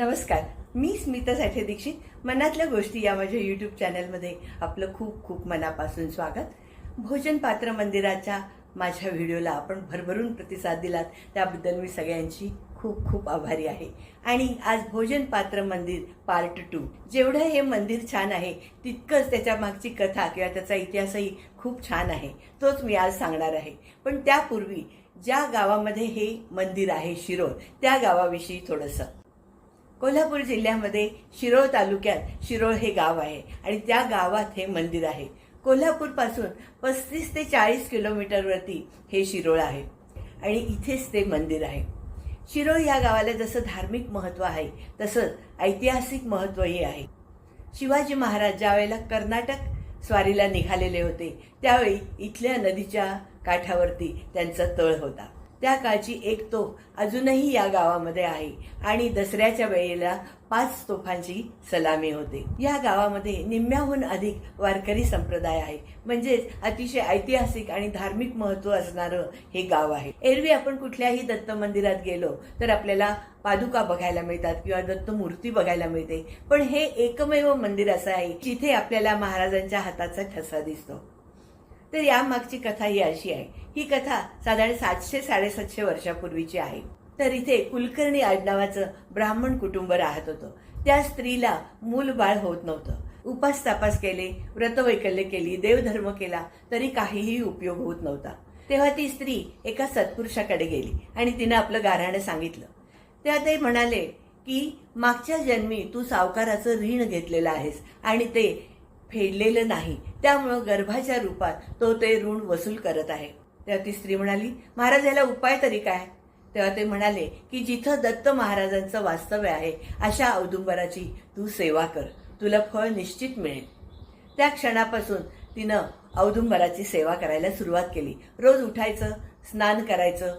नमस्कार मी स्मिता साठे दीक्षित. मनातल्या गोष्टी या माझ्या यूट्यूब चॅनलमध्ये आपलं खूप खूप मनापासून स्वागत. भोजन पात्र मंदिराच्या माझ्या व्हिडिओला आपण भरभरून प्रतिसाद दिलात त्याबद्दल मी सगळ्यांची खूप खूप आभारी आहे. आणि आज भोजन पात्र मंदिर पार्ट टू जेवढं हे मंदिर छान आहे तितकंच त्याच्या मागची कथा किंवा त्याचा इतिहासही खूप छान आहे. तोच मी आज सांगणार आहे. पण त्यापूर्वी ज्या गावामध्ये हे मंदिर आहे शिरोळ त्या गावाविषयी थोडंसं. कोल्हापूर जिल्ह्यामध्ये शिरोळ तालुक्यात शिरोळ हे गाव आहे आणि त्या गावात हे मंदिर आहे. कोल्हापूरपासून पस्तीस ते चाळीस किलोमीटरवरती हे शिरोळ आहे आणि इथेच ते मंदिर आहे. शिरोळ या गावाला जसं धार्मिक महत्त्व आहे तसंच ऐतिहासिक महत्त्वही आहे. शिवाजी महाराज ज्यावेळेला कर्नाटक स्वारीला निघालेले होते त्यावेळी इथल्या नदीच्या काठावरती त्यांचा तळ होता. त्या काळची एक तोफ अजूनही या गावामध्ये आहे. आणि दसऱ्याच्या वेळेला पाच तोफांची सलामी होते. या गावामध्ये निम्म्याहून अधिक वारकरी संप्रदाय आहे. म्हणजेच अतिशय ऐतिहासिक आणि धार्मिक महत्त्व असणारं हे गाव आहे. एरवी आपण कुठल्याही दत्त मंदिरात गेलो तर आपल्याला पादुका बघायला मिळतात किंवा दत्त मूर्ती बघायला मिळते. पण हे एकमेव मंदिर असं आहे जिथे आपल्याला महाराजांच्या हाताचा ठसा दिसतो. तर यामागची कथा ही अशी आहे. ही कथा साधारण सातशे साडेसातशे वर्षापूर्वीची आहे. तर इथे कुलकर्णी आडनावाचं ब्राह्मण कुटुंब राहत होतं. त्या स्त्रीला मूल बाळ होत नव्हतं. उपास तापास केले व्रतवैकल्य केली देवधर्म केला तरी काहीही उपयोग होत नव्हता. तेव्हा ती स्त्री एका सत्पुरुषाकडे गेली आणि तिनं आपलं गाऱ्हाणं सांगितलं. तेव्हा ते म्हणाले की मागच्या जन्मी तू सावकाराचं ऋण घेतलेलं आहेस आणि ते फेडलेलं नाही. त्यामुळं गर्भाच्या रूपात तो ते ऋण वसूल करत आहे. तेव्हा ती स्त्री म्हणाली महाराज याला उपाय तरी काय? तेव्हा ते म्हणाले की जिथं दत्त महाराजांचं वास्तव्य आहे अशा औदुंबराची तू सेवा कर. तुला फळ निश्चित मिळेल. त्या क्षणापासून तिनं औदुंबराची सेवा करायला सुरुवात केली. रोज उठायचं स्नान करायचं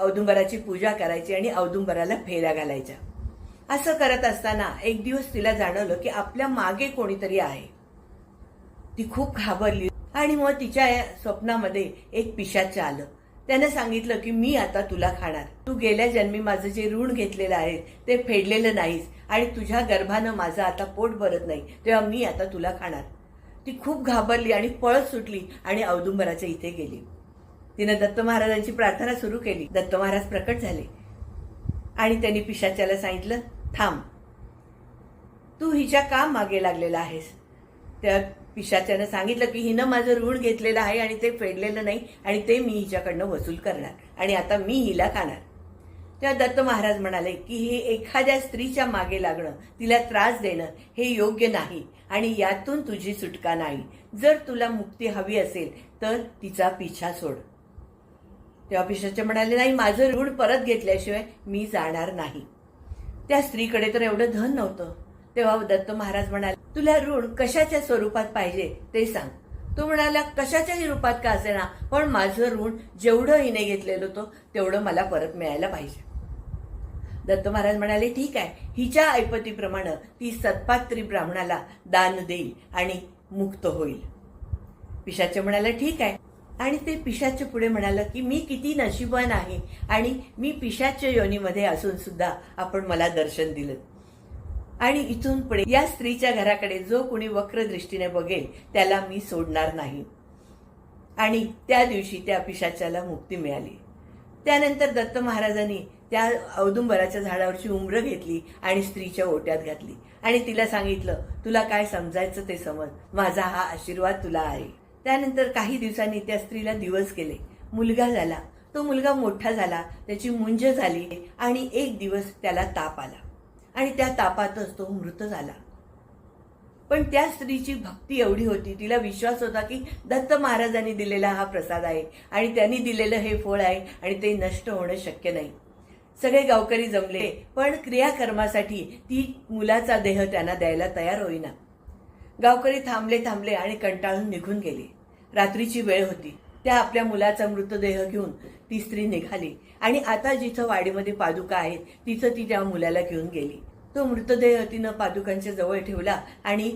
औदुंबराची पूजा करायची आणि औदुंबराला फेऱ्या घालायच्या. असं करत असताना एक दिवस तिला जाणवलं की आपल्या मागे कोणीतरी आहे. ती खूप घाबरली. आणि मग तिच्या स्वप्नामध्ये एक पिशाच आलं. त्यानं सांगितलं की मी आता तुला खाणार. तू गेल्या जन्मी माझं जे ऋण घेतलेलं आहे ते फेडलेलं नाहीस. आणि तुझ्या गर्भानं माझं आता पोट भरत नाही तेव्हा मी आता तुला खाणार. ती खूप घाबरली आणि पळत सुटली आणि औदुंबराच्या इथे गेली. तिनं दत्त महाराजांची प्रार्थना सुरू केली. दत्त महाराज प्रकट झाले. आणि त्यांनी पिशाच्याला सांगितलं थांब. तू हिच्या काम मागे लागलेला आहेस? त्या पिशाच्यानं सांगितलं की हिनं माझं ऋण घेतलेलं आहे आणि ते फेडलेलं नाही आणि ते मी हिच्याकडनं वसूल करणार आणि आता मी हिला खाणार. तेव्हा दत्त महाराज म्हणाले की हे एखाद्या स्त्रीच्या मागे लागणं तिला त्रास देणं हे योग्य नाही आणि यातून तुझी सुटका नाही. जर तुला मुक्ती हवी असेल तर तिचा पिछा सोड. तेव्हा पिशाचे म्हणाले नाही माझं ऋण परत घेतल्याशिवाय मी जाणार नाही. त्या स्त्रीकडे तर एवढं धन नव्हतं. तेव्हा दत्त महाराज म्हणाले तुला ऋण कशाच्या स्वरूपात पाहिजे ते सांग. तो म्हणाला कशाच्याही रूपात का असेना? पण माझं ऋण जेवढं हिने घेतलेलं होतं तेवढं मला परत मिळायला पाहिजे. दत्त महाराज म्हणाले ठीक आहे. हिच्या ऐपतीप्रमाणे ती सत्पात्री ब्राह्मणाला दान देईल आणि मुक्त होईल. पिशाचे म्हणाले ठीक आहे. आणि ते पिशाच्या पुढे म्हणालं की मी किती नशिबान आहे आणि मी पिशाच्या योनीमध्ये असून सुद्धा आपण मला दर्शन दिलं. आणि इथून पुढे या स्त्रीच्या घराकडे जो कुणी वक्र दृष्टीने बघेल त्याला मी सोडणार नाही. आणि त्या दिवशी त्या पिशाच्याला मुक्ती मिळाली. त्यानंतर दत्त महाराजांनी त्या औदुंबराच्या झाडावरची उमरं घेतली आणि स्त्रीच्या ओट्यात घातली. आणि तिला सांगितलं तुला काय समजायचं ते समज. माझा हा आशीर्वाद तुला आहे. त्यानंतर काही दिवसांनी त्या स्त्रीला दिवस केले मुलगा झाला. तो मुलगा मोठा झाला. त्याची मुंज झाली आणि एक दिवस त्याला ताप आला. आणि त्या तापातच तो मृत झाला. पण त्या स्त्रीची भक्ती एवढी होती तिला विश्वास होता की दत्त महाराजांनी दिलेला हा प्रसाद आहे आणि त्यांनी दिलेलं हे फळ आहे आणि ते नष्ट होणं शक्य नाही. सगळे गावकरी जमले पण क्रियाकर्मासाठी ती मुलाचा देह त्यांना द्यायला तयार होईना. गावकरी थांबले थांबले आणि कंटाळून निघून गेले. रात्रीची वेळ होती. त्या आपल्या मुलाचा मृतदेह घेऊन ती स्त्री निघाली. आणि आता जिथं वाडीमध्ये पादुका आहेत तिथं ती त्या मुलाला घेऊन गेली. तो मृतदेह तिनं पादुकांच्या जवळ ठेवला आणि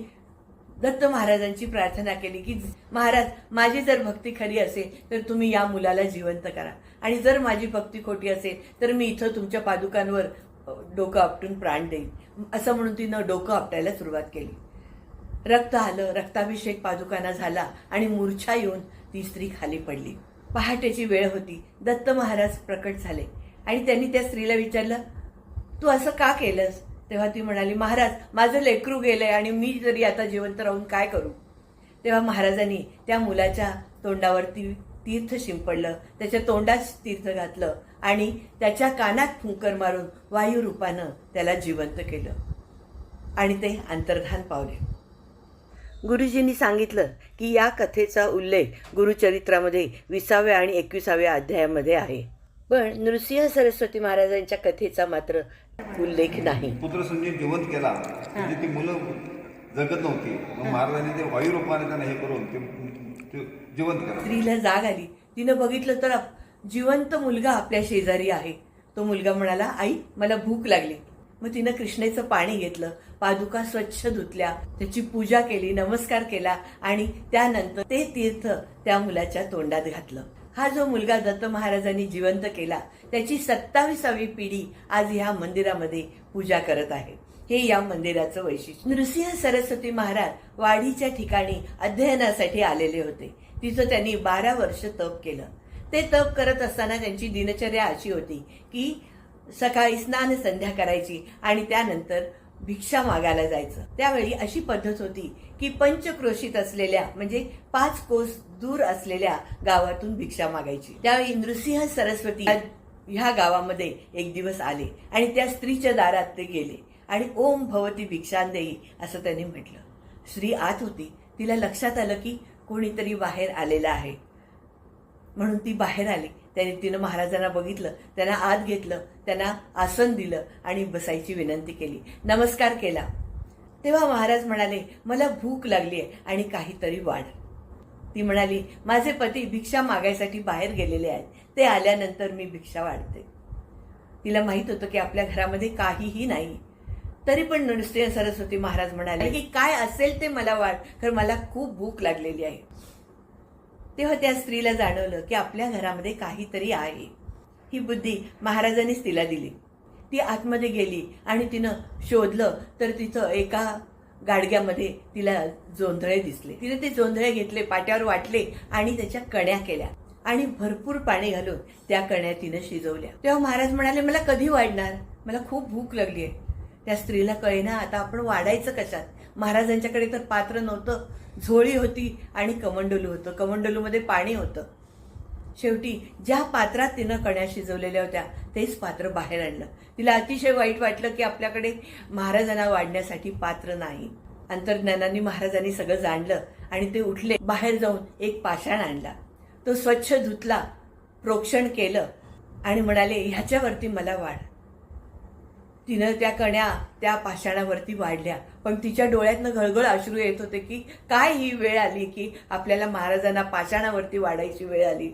दत्त महाराजांची प्रार्थना केली की महाराज माझी जर भक्ती खरी असेल तर तुम्ही या मुलाला जिवंत करा. आणि जर माझी भक्ती खोटी असेल तर मी इथं तुमच्या पादुकांवर डोकं आपटून प्राण देईन. असं म्हणून तिनं डोकं आपटायला सुरुवात केली. रक्त आलं रक्ताभिषेक पादुकांना झाला आणि मूर्छा येऊन ती स्त्री खाली पडली. पहाटेची वेळ होती. दत्त महाराज प्रकट झाले. आणि त्यांनी त्या स्त्रीला विचारलं तू असं का केलंस? तेव्हा ती म्हणाली महाराज माझं लेकरू गेलंय आणि मी जरी आता जिवंत राहून काय करू? तेव्हा महाराजांनी त्या मुलाच्या तोंडावरती तीर्थ शिंपडलं. त्याच्या तोंडात तीर्थ घातलं आणि त्याच्या कानात फुंकर मारून वायुरूपानं त्याला जिवंत केलं. आणि ते अंतर्धान पावले. गुरुजींनी सांगितलं की या कथेचा उल्लेख गुरुचरित्रामध्ये विसाव्या आणि एकविसाव्या अध्यायामध्ये आहे. पण नृसिंह सरस्वती महाराजांच्या कथेचा मात्र उल्लेख नाही. पुत्र संजीव जिवंत केला. म्हणजे ती मुलं जगत नव्हती. मग महाराजांनी ते वायू रूपाने त्यांना हे करून ते जिवंत केला. स्त्रीला जाग आली. तिनं बघितलं तर जिवंत मुलगा आपल्या शेजारी आहे. तो मुलगा म्हणाला आई मला भूक लागली. मग तिनं कृष्णेचं पाणी घेतलं पादुका स्वच्छ धुतल्या त्याची पूजा केली नमस्कार केला आणि त्यानंतर ते तीर्थ त्या मुलाच्या तोंडात घातलं. हा जो मुलगा दत्त महाराजांनी जिवंत केला त्याची सत्तावीसावी पिढी आज ह्या मंदिरामध्ये पूजा करत आहे. हे या मंदिराचं वैशिष्ट्य. नृसिंह सरस्वती महाराज वाढीच्या ठिकाणी अध्ययनासाठी आलेले होते. तिथं त्यांनी बारा वर्ष तप केलं. ते तप करत असताना त्यांची दिनचर्या अशी होती की सकाळी स्नान संध्या करायची आणि त्यानंतर भिक्षा मागायला जायचं. त्यावेळी अशी पद्धत होती की पंचक्रोशीत असलेल्या म्हणजे पाच कोस दूर असलेल्या गावातून भिक्षा मागायची. त्यावेळी नृसिंह सरस्वती ह्या गावामध्ये एक दिवस आले आणि त्या स्त्रीच्या दारात ते गेले आणि ओम भवती भिक्षांदेई असं त्यांनी म्हटलं. स्त्री आत होती. तिला लक्षात आलं की कोणीतरी बाहेर आलेलं आहे. म्हणून ती बाहेर आली. त्याने तिनं महाराजांना बघितलं त्यांना आत घेतलं त्यांना आसन दिलं आणि बसायची विनंती केली. नमस्कार केला. तेव्हा महाराज म्हणाले मला भूक लागली आहे आणि काहीतरी वाढ. ती म्हणाली माझे पती भिक्षा मागायसाठी बाहेर गेलेले आहेत. ते आल्यानंतर मी भिक्षा वाढते. तिला माहीत होतं की आपल्या घरामध्ये काहीही नाही. तरी पण नृसिंह सरस्वती महाराज म्हणाले की काय असेल ते मला वाढ तर मला खूप भूक लागलेली आहे. तेव्हा त्या स्त्रीला जाणवलं की आपल्या घरामध्ये काहीतरी आहे. ही बुद्धी महाराजांनीच तिला दिली. ती आतमध्ये गेली आणि तिनं शोधलं तर तिथं एका गाडग्यामध्ये तिला जोंधळे दिसले. तिने ते जोंधळे घेतले पाट्यावर वाटले आणि त्याच्या कण्या केल्या आणि भरपूर पाणी घालून त्या कण्या तिनं शिजवल्या. तेव्हा महाराज म्हणाले मला कधी वाढणार? मला खूप भूक लागली आहे त्या स्त्रीला कळेना आता आपण वाढायचं कशात? महाराजांच्याकडे तर पात्र नव्हतं. झोळी होती आणि कमंडलू होतं. कमंडलूमध्ये पाणी होतं. शेवटी ज्या पात्रात तिनं कण्या शिजवलेल्या होत्या तेच पात्र बाहेर आणलं. तिला अतिशय वाईट वाटलं की आपल्याकडे महाराजांना वाढण्यासाठी पात्र नाही. अंतर्ज्ञानाने महाराजांनी सगळं जाणलं आणि ते उठले. बाहेर जाऊन एक पाषाण आणला. तो स्वच्छ धुतला प्रोक्षण केलं आणि म्हणाले ह्याच्यावरती मला वाढ. तिनं त्या कण्या त्या पाषाणावरती वाढल्या. पण तिच्या डोळ्यातनं घळघळ अश्रू येत होते की काय ही वेळ आली की आपल्याला महाराजांना पाषाणावरती वाढायची वेळ आली.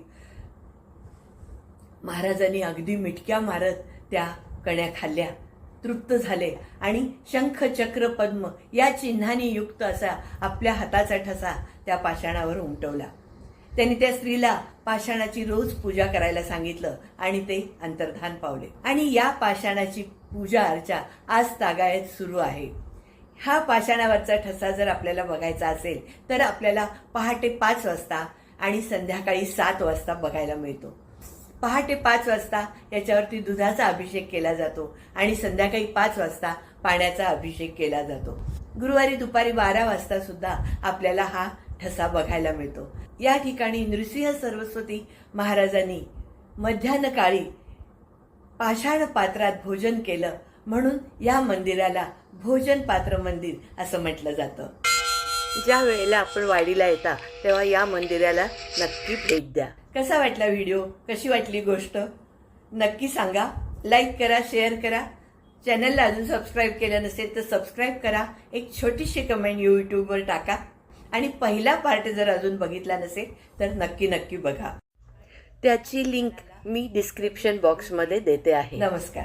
महाराजांनी अगदी मिटक्या मारत त्या कण्या खाल्ल्या. तृप्त झाले आणि शंख चक्र पद्म या चिन्हाने युक्त असा आपल्या हाताचा ठसा त्या पाषाणावर उमटवला. त्यांनी त्या स्त्रीला पाषाणाची रोज पूजा करायला सांगितलं आणि ते अंतर्धान पावले. आणि या पाषाणाची पूजा अर्चा आज तागायत सुरू आहे. हा पाषाणावरचा ठसा जर आपल्याला बघायचा असेल तर आपल्याला पहाटे पाच वाजता आणि संध्याकाळी सात वाजता बघायला मिळतो. पहाटे पाच वाजता याच्यावरती दुधाचा अभिषेक केला जातो आणि संध्याकाळी पाच वाजता पाण्याचा अभिषेक केला जातो. गुरुवारी दुपारी बारा वाजता सुद्धा आपल्याला हा ठसा बघायला मिळतो. या ठिकाणी नृसिंह सरस्वती महाराजांनी मध्यान्ह काळी पाषाण पात्रात भोजन केलं म्हणून या मंदिराला भोजन पात्र मंदिर असं म्हटलं जातं. ज्या वेळेला आपण वाडीला येता तेव्हा या मंदिराला नक्की भेट द्या. कसा वाटला व्हिडिओ? कशी वाटली गोष्ट? नक्की सांगा. लाईक करा शेअर करा. चॅनलला अजून सबस्क्राईब केलं नसेल तर सबस्क्राईब करा. एक छोटीशी कमेंट यूट्यूबवर टाका. आणि पहिला पार्ट जर अजून बघितला नसेल तर नक्की नक्की बघा. त्याची लिंक मी डिस्क्रिप्शन बॉक्समध्ये देते आहे. नमस्कार.